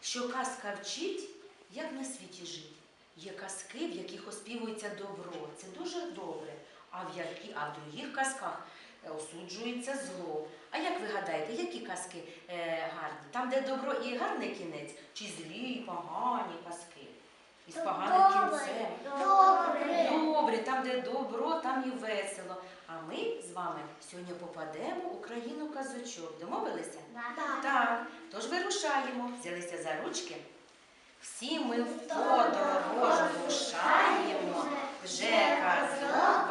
що казка вчить, як на світі жити. Є казки, в яких оспівується добро. Це дуже добре. А в, які, а в других казках е, осуджується зло. А як ви гадаєте, які казки е, гарні? Там, де добро і гарний кінець, чи злі, погані казки? Із поганим там, де добро, там і весело. А ми з вами сьогодні попадемо у країну казочок. Домовилися? Так. Тож вирушаємо, взялися за ручки. Всі ми в подорож рушаємо, вже казок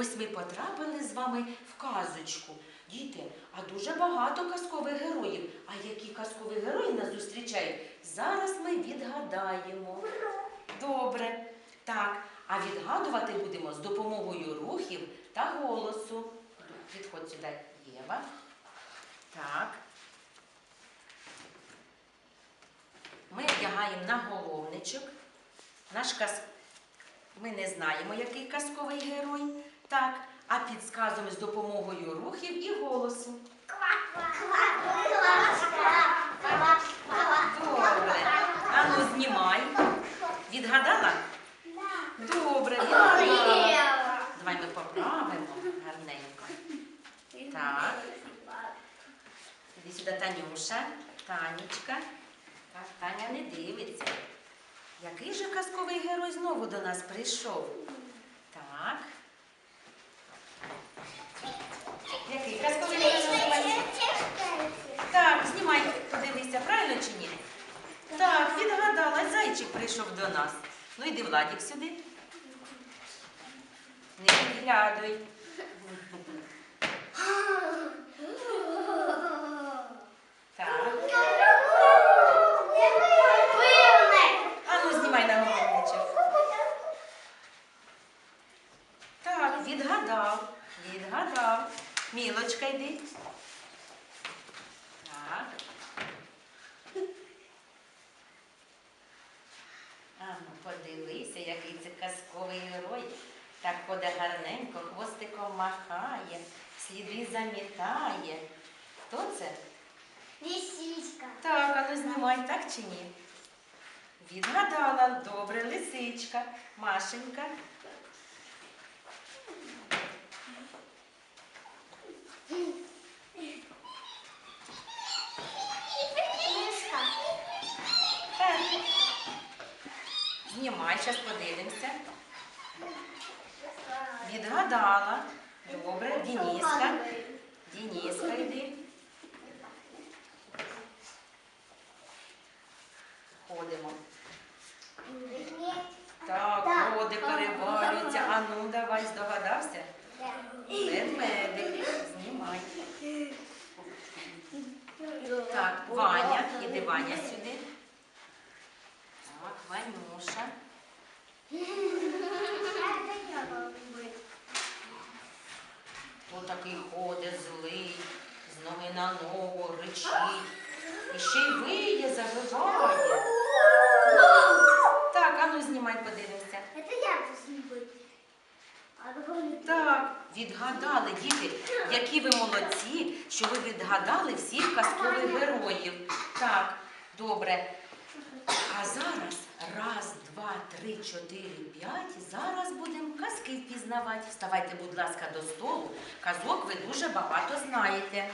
Ось ми потрапили з вами в казочку. Діти, а дуже багато казкових героїв. А які казкові герої нас зустрічають? Зараз ми відгадаємо. Добре. Так, а відгадувати будемо з допомогою рухів та голосу. Підходь сюди, Єва. Так. Ми вдягаємо на головничок. Наш каз... Ми не знаємо, який казковий герой. Так. А підсказуємо з допомогою рухів і голосу. Добре. Ану, знімай. Відгадала? Добре, відгадала. Давай ми поправимо гарненько. Так. Іди сюди Танюша, Танечка. Так, Таня не дивиться. Який же казковий герой знову до нас прийшов? Так. Який казковий герой називається? Так, знімай, подивися, правильно чи ні? Так, відгадала, прийшов до нас. Ну йди Владік сюди. Не підглядуй. Так. А ну знімай на головничок. Так, відгадав. Відгадав. Мілочка йди. Так. А ну подивися, який це казковий герой. Так ходить гарненько, хвостиком махає, сліди замітає. Хто це? Лисичка. Так, а ну знімай, так чи ні? Відгадала, добре, лисичка, Машенька. Мишка. Так. Знімай, зараз подивимося. Відгадала. Добре, Дініска. Дініска йди. Ходимо. Так, ходи, перевалюються. А ну, давай, здогадався? Ведмедик, знімай. Так, Ваня, іди Ваня сюди. Так, Ванюша. Хто такий ходить злий, з ноги на ногу, речить. І ще й виє, завиває. Так, а ну знімай, подивимося. Это я Так, відгадали, діти, які ви молодці, що ви відгадали всіх казкових героїв. Так, добре. А зараз раз, два, три, чотири, п'ять. Зараз будемо казки впізнавати. Вставайте, будь ласка, до столу. Казок ви дуже багато знаєте.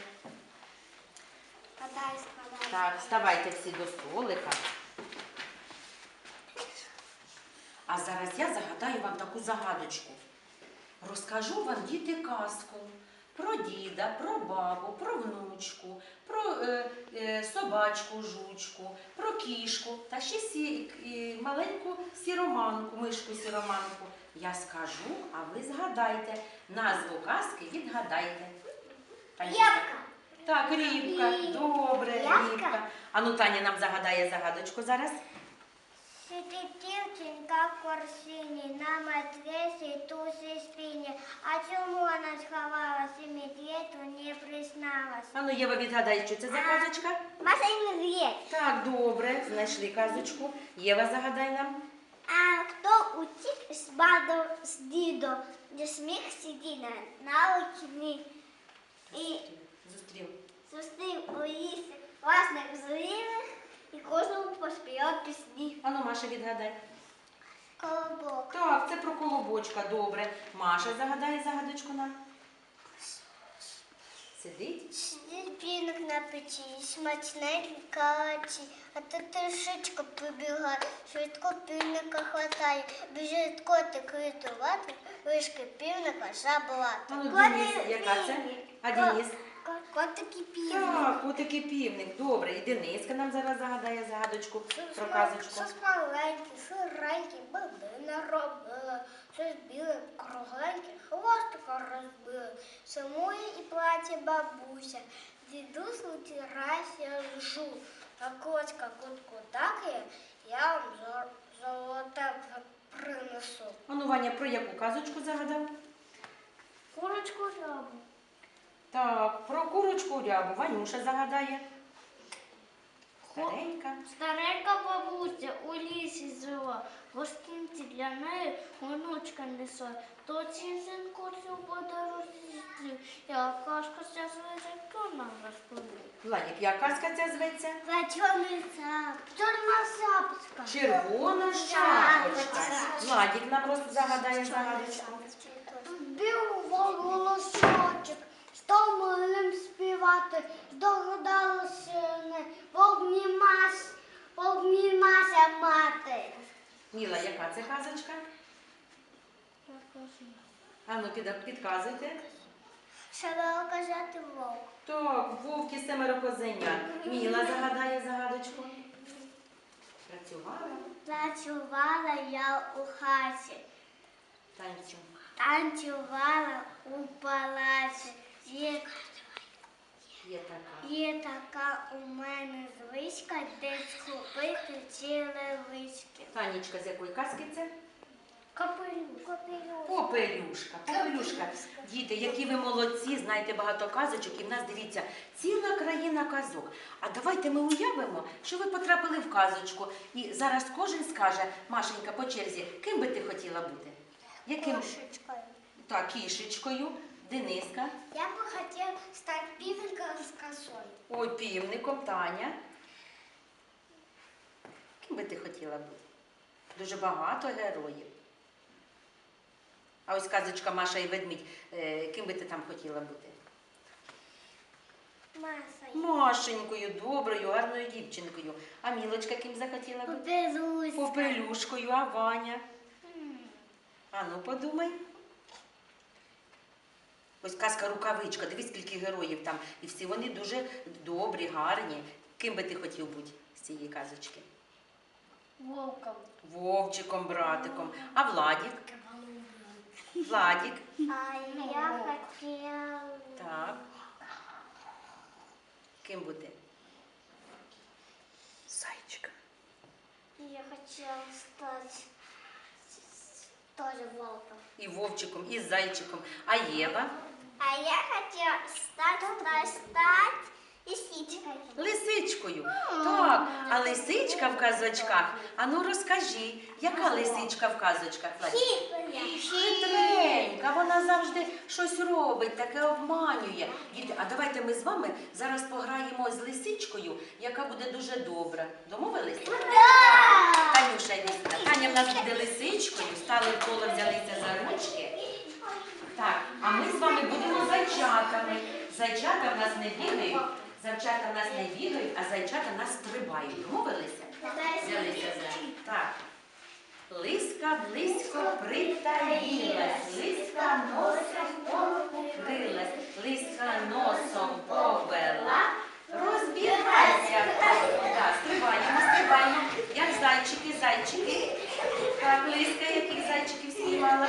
Подай, подай. Так, вставайте всі до столика. А зараз я загадаю вам таку загадочку. Розкажу вам, діти, казку про діда, про бабу, про внучку, про е, е, собачку, жучку, про кішку та ще сі, е, маленьку сіроманку, мишку сіроманку. Я скажу, а ви згадайте. Назву казки відгадайте. Танюшка. Так, рібка, добре, Рябка? рібка. А ну Таня нам загадає загадочку зараз. Сидит дівчинка в корсині, на медвесі тусі спині. А чому вона сховалась і Ану, Єва, відгадай, що це за казочка? Маша і медведь. Так, добре, знайшли казочку. Єва, загадай нам. А хто утік з баду з дідо, де сміх сидить на, окні і Зустрів. зустрів у лісі власних зрівних і кожному поспівав пісні. Ану, Маша, відгадай. Колобок. Так, це про колобочка, добре. Маша загадає загадочку нам. Сидить. Сидить півник на печі, смачненький калачі, а тут трішечка прибігає, швидко півника хватає, біжить котик рятувати, вишки півника забрати. Ану, Денис, яка це? А Денис? Котик і півник. Так, котик і півник. Добре. І Дениска нам зараз загадає загадочку про казочку. Щось маленьке, сиреньке, бабина робила, Сумує і плаче бабуся, дідусь на терасі лежу, а кочка кутку такає, я вам зо- золоте при- принесу. Ану, Ваня, про яку казочку загадав? Курочку рябу. Так, про курочку рябу. Ванюша загадає. Старенька. Старенька бабуся у лісі жила, гостинці для неї онучка несла. То сінку цю по дорозі зустрів, я кашка ця звичайка нам розповів. Владик, як казка ця зветься? Вечорний сап, чорна сапочка. Червона шапочка. Владик нам роз- загадає загадочку. Бив волосочок, став малим співати, здогадалася не, обнімась, обнімася мати. Міла, яка це казочка? Ану, під, підказуйте. Було казати вовк? Так, вовки семеро козенят. Міла загадає загадочку. Працювала. Працювала я у хаті, Танцю. танцювала у палаці. Є, Є така. є така у мене звичка, де схопити ціле вички. Танечка, з якої казки це? Капелюш. Попелюшка, попелюшка. Діти, які ви молодці, знаєте багато казочок, і в нас дивіться, ціла країна казок. А давайте ми уявимо, що ви потрапили в казочку. І зараз кожен скаже, Машенька, по черзі, ким би ти хотіла бути? Яким? Кошечкою. Так, кішечкою, Дениска, Я бы хотел стать пивником с косой. ой, півником, Таня. Ким би ти хотіла бути? Дуже багато героїв. А ось казочка Маша і ведмідь. Е, Ким би ти там хотіла бути? Массой. Машенькою, доброю, гарною дівчинкою. А Мілочка ким захотіла бути? Попелюшкою, а Ваня. А ну подумай. Ось казка рукавичка. Дивись, скільки героїв там. І всі вони дуже добрі, гарні. Ким би ти хотів бути з цієї казочки? Волком. Вовчиком, братиком. А Владік? Владік. А я хотел... Так. Ким бути? Зайчиком. Я хотел стать тоже волком. І вовчиком, і зайчиком. А Єва? А я хотел стать, стать, стать лисичкой. Лисичкою. Так, а лисичка в казочках. А ну розкажи, яка лисичка в казочках? Владик? Хитренька, вона завжди щось робить, таке обманює. Діти, а давайте ми з вами зараз пограємо з лисичкою, яка буде дуже добра. Домовилися? Танюша. Таня в нас буде лисичкою, стали в коло, взялися за ручки. Так, а ми з вами будемо зайчатами. Зайчата в нас не бігають, завчата в нас не бігають, а зайчата в нас стрибають. Мовилися? Так. Лиска близько притаїлась, лиска носом покрилась, лиска носом повела, розбігайся. Так, Стрибаємо, стрибаємо. Як зайчики, зайчики. Так, лиска, яких зайчиків співала.